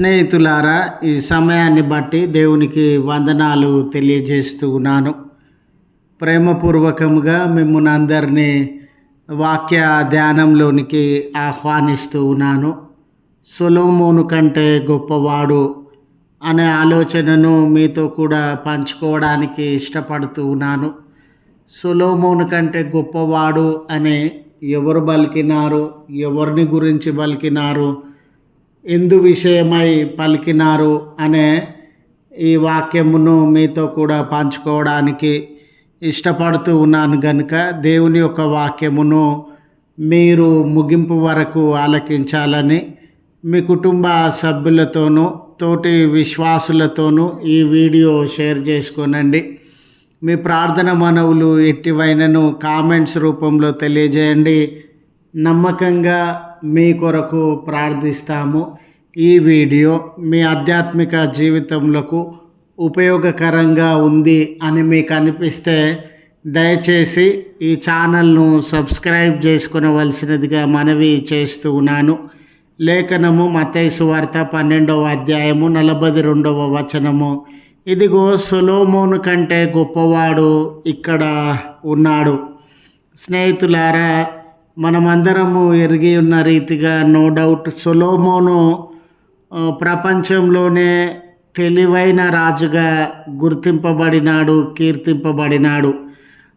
స్నేహితులారా ఈ సమయాన్ని బట్టి దేవునికి వందనాలు తెలియజేస్తూ ఉన్నాను. ప్రేమపూర్వకముగా మిమ్మల్ని అందరినీ వాక్య ధ్యానంలోనికి ఆహ్వానిస్తూ ఉన్నాను. సులోమోను కంటే గొప్పవాడు అనే ఆలోచనను మీతో కూడా పంచుకోవడానికి ఇష్టపడుతూ ఉన్నాను. సులోమోను కంటే గొప్పవాడు అనే ఎవరు పలికినారు ఎవరిని గురించి పలికినారు ఎందు విషయమై పలికినారు అనే ఈ వాక్యమును మీతో కూడా పంచుకోవడానికి ఇష్టపడుతూ ఉన్నాను గనుక దేవుని యొక్క వాక్యమును మీరు ముగింపు వరకు ఆలకించాలని మీ కుటుంబ సభ్యులతోనూ తోటి విశ్వాసులతోనూ ఈ వీడియో షేర్ చేసుకోనండి. మీ ప్రార్థన మనవులు ఎట్టివైనను కామెంట్స్ రూపంలో తెలియజేయండి. నమ్మకంగా మీ కొరకు ప్రార్థిస్తాము. ఈ వీడియో మీ ఆధ్యాత్మిక జీవితంలో ఉపయోగకరంగా ఉంది అని మీకు అనిపిస్తే దయచేసి ఈ ఛానల్ను సబ్స్క్రైబ్ చేసుకునవలసినదిగా మనవి చేస్తూ ఉన్నాను. లేఖనము మతైసు వార్త పన్నెండవ అధ్యాయము నలభై రెండవ వచనము. ఇదిగో సొలోమోను కంటే గొప్పవాడు ఇక్కడ ఉన్నాడు. స్నేహితులారా మనమందరము ఎరిగి ఉన్న రీతిగా నో డౌట్ సొలోమోను ప్రపంచంలోనే తెలివైన రాజుగా గుర్తింపబడినాడు కీర్తింపబడినాడు.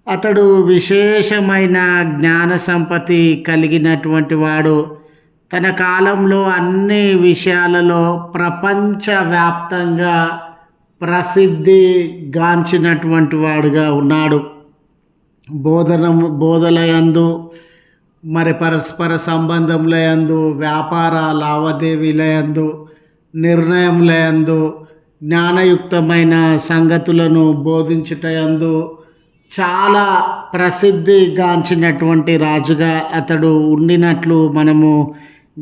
అతడు విశేషమైన జ్ఞాన సంపత్తి కలిగినటువంటి వాడు. తన కాలంలో అన్ని విషయాలలో ప్రపంచవ్యాప్తంగా ప్రసిద్ధి గాంచినటువంటి వాడుగా ఉన్నాడు. బోధన బోధలయందు మరి పరస్పర సంబంధములయందు వ్యాపార లావాదేవీలయందు నిర్ణయములయందు జ్ఞానయుక్తమైన సంగతులను బోధించుటయందు చాలా ప్రసిద్ధిగాంచినటువంటి రాజుగా అతడు ఉండినట్లు మనము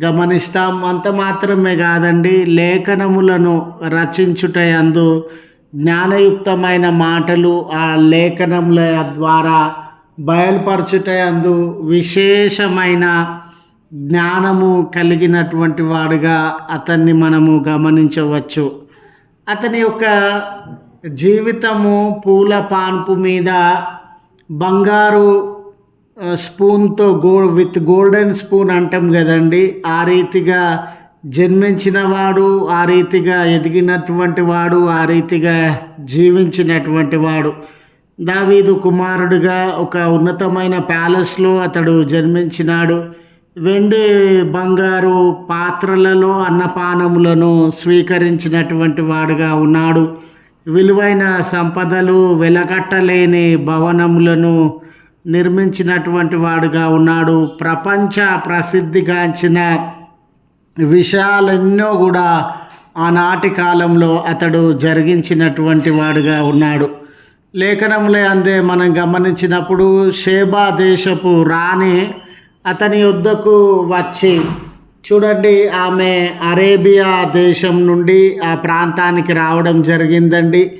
గమనిస్తాం. అంత మాత్రమే కాదండి లేఖనములను రచించుటయందు జ్ఞానయుక్తమైన మాటలు ఆ లేఖనముల ద్వారా బయలుపరచుటయందు విశేషమైన జ్ఞానము కలిగినటువంటి వాడుగా అతన్ని మనము గమనించవచ్చు. అతని యొక్క జీవితము పూల పాన్పు మీద బంగారు స్పూన్తో గో విత్ గోల్డెన్ స్పూన్ అంటాం కదండి. ఆ రీతిగా జన్మించిన వాడు ఆ రీతిగా ఎదిగినటువంటి వాడు ఆ రీతిగా జీవించినటువంటి వాడు. దావీదు కుమారుడిగా ఒక ఉన్నతమైన ప్యాలెస్లో అతడు జన్మించినాడు. వెండి బంగారు పాత్రలలో అన్నపానములను స్వీకరించినటువంటి వాడుగా ఉన్నాడు. విలువైన సంపదలు వెలగట్టలేని భవనములను నిర్మించినటువంటి వాడుగా ఉన్నాడు. ప్రపంచ ప్రసిద్ధిగాంచిన విషయాలెన్నో కూడా ఆనాటి కాలంలో అతడు జరిగించినటువంటి వాడుగా ఉన్నాడు. లేఖనములే అందే మనం గమనించినప్పుడు షేబా దేశపు రాణి అతని యొద్దకు వచ్చి చూడండి ఆమె అరేబియా దేశం నుండి ఆ ప్రాంతానికి రావడం జరిగిందండి.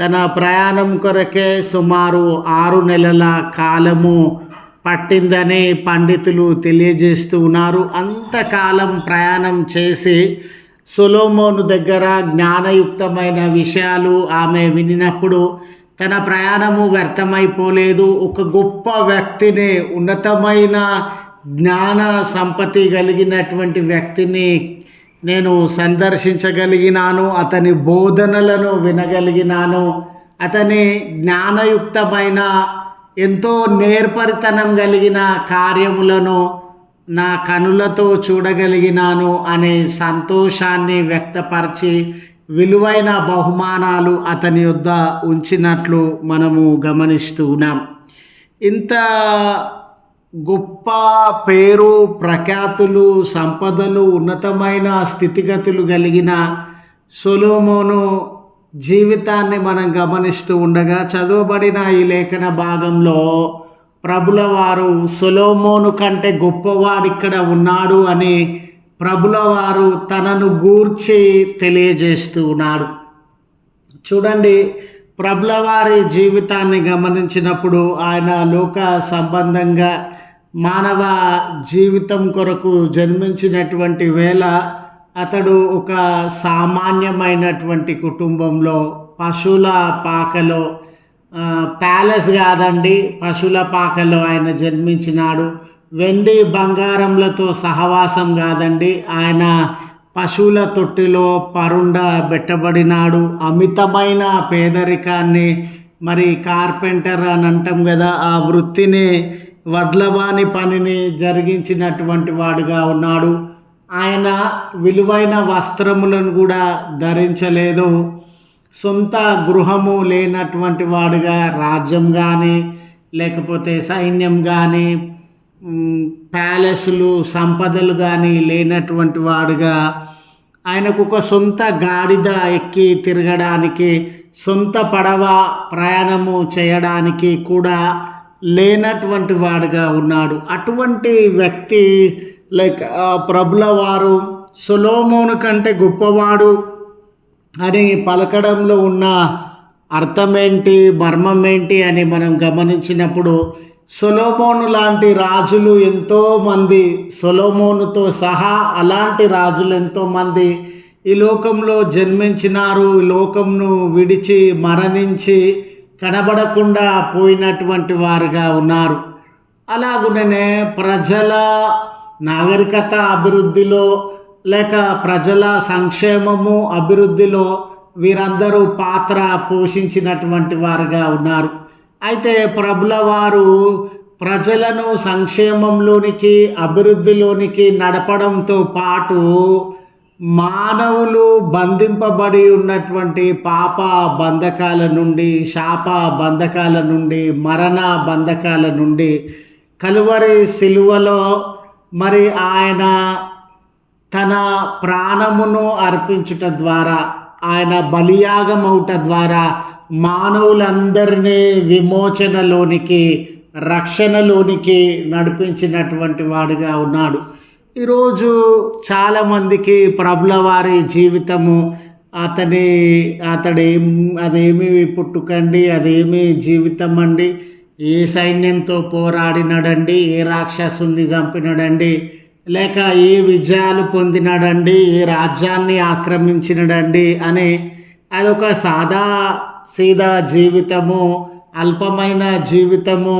తన ప్రయాణం కొరకే సుమారు ఆరు నెలల కాలము పట్టిందని పండితులు తెలియజేస్తూ ఉన్నారు. అంతకాలం ప్రయాణం చేసి సొలోమోను దగ్గర జ్ఞానయుక్తమైన విషయాలు ఆమె వినినప్పుడు తన ప్రయాణము వ్యర్థమైపోలేదు. ఒక గొప్ప వ్యక్తిని ఉన్నతమైన జ్ఞాన సంపత్తి కలిగినటువంటి వ్యక్తిని నేను సందర్శించగలిగినాను అతని బోధనలను వినగలిగినాను. అతని జ్ఞానయుక్తమైన ఎంతో నేర్పరితనం కలిగిన కార్యములను నా కనులతో చూడగలిగినాను అనే సంతోషాన్ని వ్యక్తపరిచి విలువైన బహుమానాలు అతని యొద్ద ఉంచినట్లు మనము గమనిస్తూ ఉన్నాం. ఇంత గొప్ప పేరు ప్రఖ్యాతులు సంపదలు ఉన్నతమైన స్థితిగతులు కలిగిన సొలోమోను జీవితాన్ని మనం గమనిస్తూ ఉండగా చదవబడిన ఈ లేఖన భాగంలో ప్రభుల వారు సొలోమోను కంటే గొప్పవాడు ఇక్కడ ఉన్నాడు అని ప్రభులవారు తనను గూర్చి తెలియజేస్తూ ఉన్నాడు చూడండి ప్రభులవారి జీవితాన్ని గమనించినప్పుడు ఆయన లోక సంబంధంగా మానవ జీవితం కొరకు జన్మించినటువంటి వేళ అతడు ఒక సామాన్యమైనటువంటి కుటుంబంలో పశువుల పాకలో ప్యాలెస్ కాదండి పశువుల పాకలో ఆయన జన్మించినాడు. వెండి బంగారములతో సహవాసం కాదండి. ఆయన పశువుల తొట్టిలో పరుండ పెట్టబడినాడు. అమితమైన పేదరికాన్ని మరి కార్పెంటర్ అని అంటాం కదా ఆ వృత్తిని వడ్లవాని పనిని జరిగించినటువంటి వాడుగా ఉన్నాడు. ఆయన విలువైన వస్త్రములను కూడా ధరించలేదు. సొంత గృహము లేనటువంటి వాడుగా రాజ్యం కానీ లేకపోతే సైన్యం కానీ ప్యాలెస్లు సంపదలు కానీ లేనటువంటి వాడుగా ఆయనకు ఒక సొంత గాడిద ఎక్కి తిరగడానికి సొంత పడవ ప్రయాణము చేయడానికి కూడా లేనటువంటి వాడుగా ఉన్నాడు. అటువంటి వ్యక్తి లైక్ ప్రభుల వారు సొలోమోను కంటే గొప్పవాడు అని పలకడంలో ఉన్న అర్థమేంటి మర్మం ఏంటి అని మనం గమనించినప్పుడు సొలోమోను లాంటి రాజులు ఎంతోమంది సొలోమోనుతో సహా అలాంటి రాజులు ఎంతోమంది ఈ లోకంలో జన్మించినారు లోకంను విడిచి మరణించి కనబడకుండా పోయినటువంటి వారుగా ఉన్నారు. అలాగుననే ప్రజల నాగరికత అభివృద్ధిలో లేక ప్రజల సంక్షేమము అభివృద్ధిలో వీరందరూ పాత్ర పోషించినటువంటి వారుగా ఉన్నారు. అయితే ప్రభుల వారు ప్రజలను సంక్షేమంలోనికి అభివృద్ధిలోనికి నడపడంతో పాటు మానవులు బంధింపబడి ఉన్నటువంటి పాప బంధకాల నుండి శాప బంధకాల నుండి మరణ బంధకాల నుండి కలువరి సిలువలో మరి ఆయన తన ప్రాణమును అర్పించుట ద్వారా ఆయన బలియాగమవుట ద్వారా మానవులందరినీ విమోచనలోనికి రక్షణలోనికి నడిపించినటువంటి వాడుగా ఉన్నాడు. ఈరోజు చాలామందికి ప్రభుల వారి జీవితము అతని అతడేం అదేమి పుట్టుకండి అదేమి జీవితం అండి ఏ సైన్యంతో పోరాడినాడండి ఏ రాక్షసుని చంపినాడండి లేక ఏ విజయాలు పొందినాడండి ఏ రాజ్యాన్ని ఆక్రమించినాడండి అని అదొక సాదా సీదా జీవితము అల్పమైన జీవితము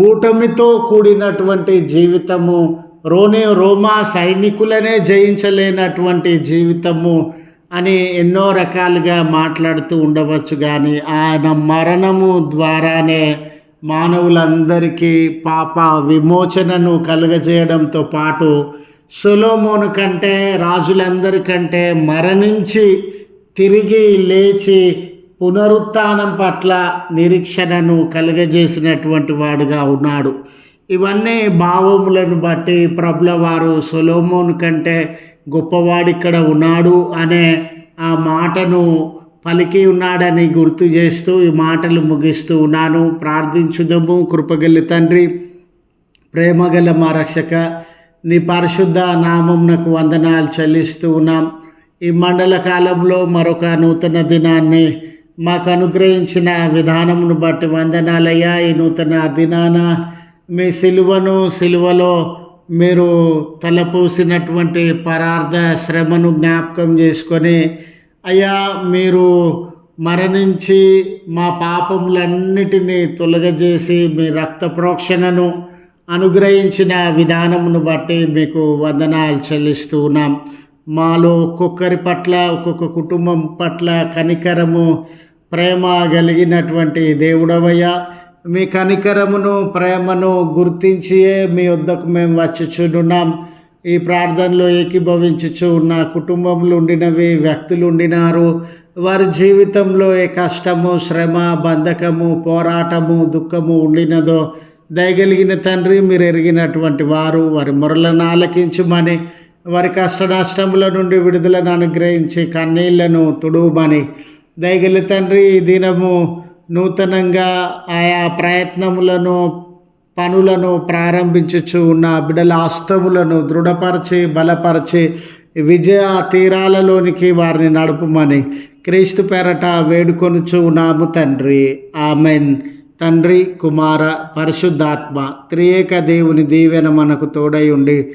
ఊటమితో కూడినటువంటి జీవితము రోనే రోమా సైనికులనే జయించలేనటువంటి జీవితము అని ఎన్నో రకాలుగా మాట్లాడుతూ ఉండవచ్చు కానీ ఆయన మరణము ద్వారానే మానవులందరికీ పాప విమోచనను కలుగజేయడంతో పాటు సొలోమోను కంటే రాజులందరికంటే మరణించి తిరిగి లేచి పునరుత్నం పట్ల నిరీక్షణను కలుగజేసినటువంటి వాడుగా ఉన్నాడు. ఇవన్నీ భావములను బట్టి ప్రభుల వారు సొలోమోన్ కంటే గొప్పవాడిక్కడ ఉన్నాడు అనే ఆ మాటను పలికి ఉన్నాడని గుర్తు చేస్తూ ఈ మాటలు ముగిస్తూ ఉన్నాను. ప్రార్థించుదము. కృపగల్లి తండ్రి ప్రేమగల మా రక్షక నీ పరిశుద్ధ నామంనకు వందనాలు చెల్లిస్తూ ఉన్నాం. ఈ మండల కాలంలో మరొక నూతన దినాన్ని మాకు అనుగ్రహించిన విధానమును బట్టి వందనాలయ్యా. ఈ నూతన దినాన మీ సిలువను సిలువలో మీరు తలపోసినటువంటి పరార్థ శ్రమను జ్ఞాపకం చేసుకొని అయ్యా మీరు మరణించి మా పాపములన్నిటినీ తొలగజేసి మీ రక్త ప్రోక్షణను అనుగ్రహించిన విధానమును బట్టి మీకు వందనాలు చెల్లిస్తూ ఉన్నాం. మాలో ఒక్కొక్కరి పట్ల ఒక్కొక్క కుటుంబం పట్ల కనికరము ప్రేమ కలిగినటువంటి దేవుడవయ్యా. మీ కనికరమును ప్రేమను గుర్తించియే మీ వద్దకు మేము వచ్చుచున్నాం. ఈ ప్రార్థనలో ఏకీభవించుచు ఉన్న కుటుంబంలో ఉండినవి వ్యక్తులు ఉండినారు. వారి జీవితంలో ఏ కష్టము శ్రమ బంధకము పోరాటము దుఃఖము ఉండినదో దయగలిగిన తండ్రి మీరు ఎరిగినటువంటి వారు వారి మొరలను ఆలకించమని వారి కష్ట నష్టముల నుండి విడుదలను అనుగ్రహించి కన్నీళ్ళను తుడుమని దయగలి తండ్రి ఈ దినము నూతనంగా ఆయా ప్రయత్నములను పనులను ప్రారంభించుచు ఉన్న బిడ్డల ఆస్తములను దృఢపరిచి బలపరిచి విజయ తీరాలలోనికి వారిని నడుపుమని క్రీస్తు పేరట వేడుకొనుచు ఉన్నాము తండ్రి. ఆమెన్. తండ్రి కుమార పరిశుద్ధాత్మ త్రియేక దేవుని దీవెన మనకు తోడై ఉండి